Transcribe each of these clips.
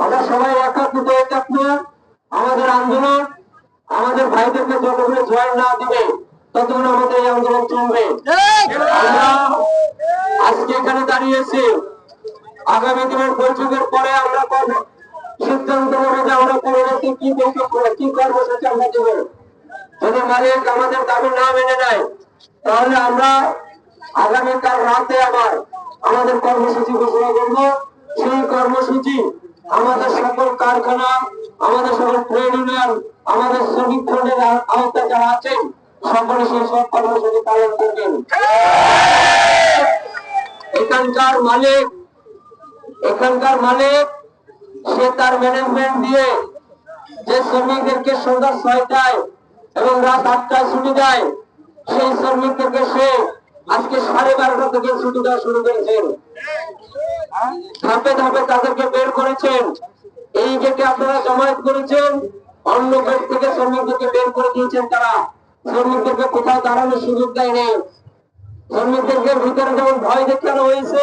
আমরা সবাই একাত্রিত হয়ে থাকব আমাদের আন্দোলন আমাদের ভাইদেরকে যতগুলো জয়েন না দিবে ততক্ষণ আমাদের এই আন্দোলন চলবে। আজকে এখানে দাঁড়িয়েছি। আগামী দিনের বৈঠকের পরে আমরা সিদ্ধান্ত নেব যে আমরা পরবর্তী কি বৈঠক করব, কি কর্মসূচি আমরা দেব যদি মালিক আমাদের দাবি না মেনে নেয় তাহলে আমরা আগামীকাল রাতে আবার আমাদের কর্মসূচি ঘোষণা করব। সেই কর্মসূচি আমাদের সকল কারখানা, আমাদের সকল ট্রেড ইউনিয়ন আমাদের শ্রমিক ফ্রন্টের আওতায় যারা আছেন, সকলে সেই সব কর্মসূচি পালন করবেন। এখানকার মালিক এখানকার মালিক, সে তার ম্যানেজমেন্ট দিয়ে যে শ্রমিকদেরকে সন্ধ্যা ছয়টায় এবং রাত আটটায় ছুটি দেয়, সেই শ্রমিকদেরকে সে আজকে সাড়ে বারোটা থেকে ছুটি দেওয়া শুরু করেছেন। ধাপে ধাপে তাদেরকে বের করেছেন। এই যে আপনারা জমায়েত করেছেন। অন্য গেট থেকে শ্রমিকদেরকে বের করে দিয়েছেন তারা। শ্রমিকদেরকে কোথাও দাঁড়ানোর সুযোগ দেয়নি। শ্রমিকদেরকে ভিতরে যেমন ভয় দেখানো হয়েছে,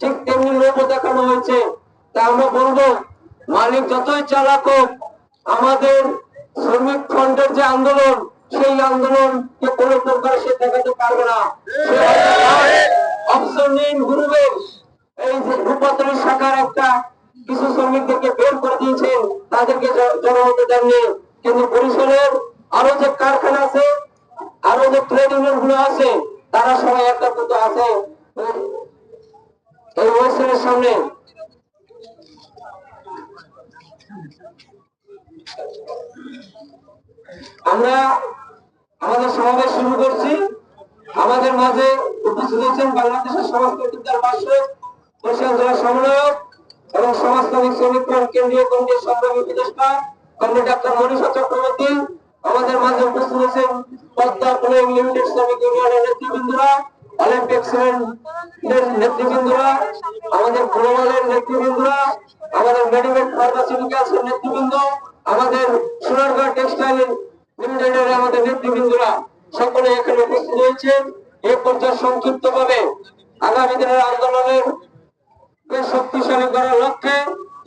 ঠিক তেমনি লোভও দেখানো হয়েছে। তা আমরা বলব, মালিক যতই চালাক আমাদের শ্রমিক ফ্রন্টের যে আন্দোলন সেই আন্দোলনকে কোনো প্রকার সে দেখাতে পারবে না। অপশন গ্রুপের এই যে রূপান্তরী শাখার একটা কিছু শ্রমিকদেরকে বের করে দিয়েছেন, তাদেরকে জ- জড়ো হতে দেননি। কিন্তু বরিশালের আরও যে কারখানা আছে, আরও যে ট্রেড ইউনিয়নগুলো আছে, তারা সবাই একত্রিত আছে। এই ওয়েস্টার্নের সামনে। আমরা আমাদের সমাবেশ শুরু করছি। আমাদের মাঝে উপস্থিত হয়েছেন বাংলাদেশের সমস্ত বিদ্যার পাশে বরিশাল জেলা সমন্বয়ক এবং সমাজতান্ত্রিক শ্রমিক কেন্দ্রীয় কমিটির সংগ্রামী উপদেষ্টা কমরেড ডাক্তার মনীষা চক্রবর্তী। আমাদের মাঝে উপস্থিত হয়েছেন পদ্মা পুলিং লিমিটেড শ্রমিক ইউনিয়নের নেতৃবৃন্দরা, অলিম্পিক নেতৃবৃন্দরা, আমাদের গ্লোবালের নেতৃবৃন্দরা, আমাদের মেডিকেল ফার্মাসিউটিক্যালস নেতৃবৃন্দ, আমাদের সোনারগাঁ টেক্সটাইল লিমিটেডের আমাদের নেতৃবৃন্দরা সকলে এখানে আগামী দিনের আন্দোলনের শক্তিশালী করার লক্ষ্যে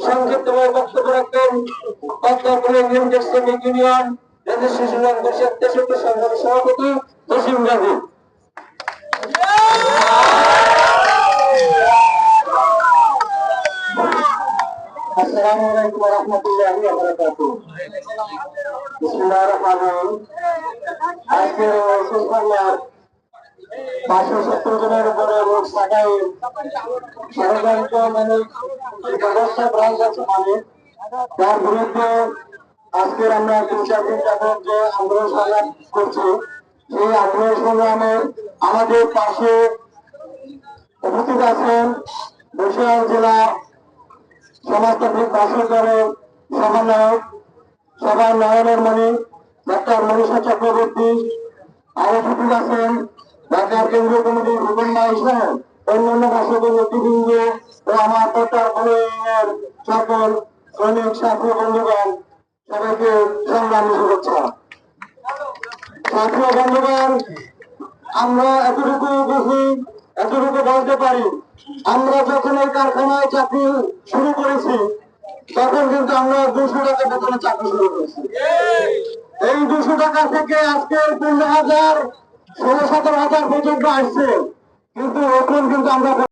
সংক্ষিপ্ত ভাবে বক্তব্য রাখবেন পদ্মাপুরে ইউনিয়ন পরিষদ তেষট্টি সংসদের সভাপতি তসিম গাজী। পাঁচশো সত্তর জনের উপরে ব্রাঞ্চ আছে তার বিরুদ্ধে আজকের আমরা তিন চার দিন যাবত যে আন্দোলন সংগ্রাম করছি সেই আন্দোলন সংগ্রামে আমাদের পাশে উপস্থিত আছেন বরিশাল জেলা সমাজতান্ত্রিক ভাষণ দলের সভানায়ক, সভার নয়নের মণি ডাক্তার মনীষা চক্রবর্তী আরও উপস্থিত আছেন ঢাকার কেন্দ্রীয় কমিটির মাই সহ অন্যান্য ভাষকের নেতৃবৃন্দ ও আমার ফলোয়িংয়ের সকল শ্রমিক ছাত্র বন্ধুগণ, সবাইকে সংগ্রামী শুভেচ্ছা। ছাত্র বন্ধুগণ, আমরা এতটুকু বুঝি, এতটুকু বলতে পারি আমরা যখন এই কারখানায় চাকরি শুরু করেছি, তখন কিন্তু আমরা দুশো টাকা বেতনে চাকরি শুরু করেছি। এই দুশো টাকা থেকে আজকে পনেরো হাজার, ষোলো সতেরো হাজার পর্যন্ত আসছে। কিন্তু এখন কিন্তু আমরা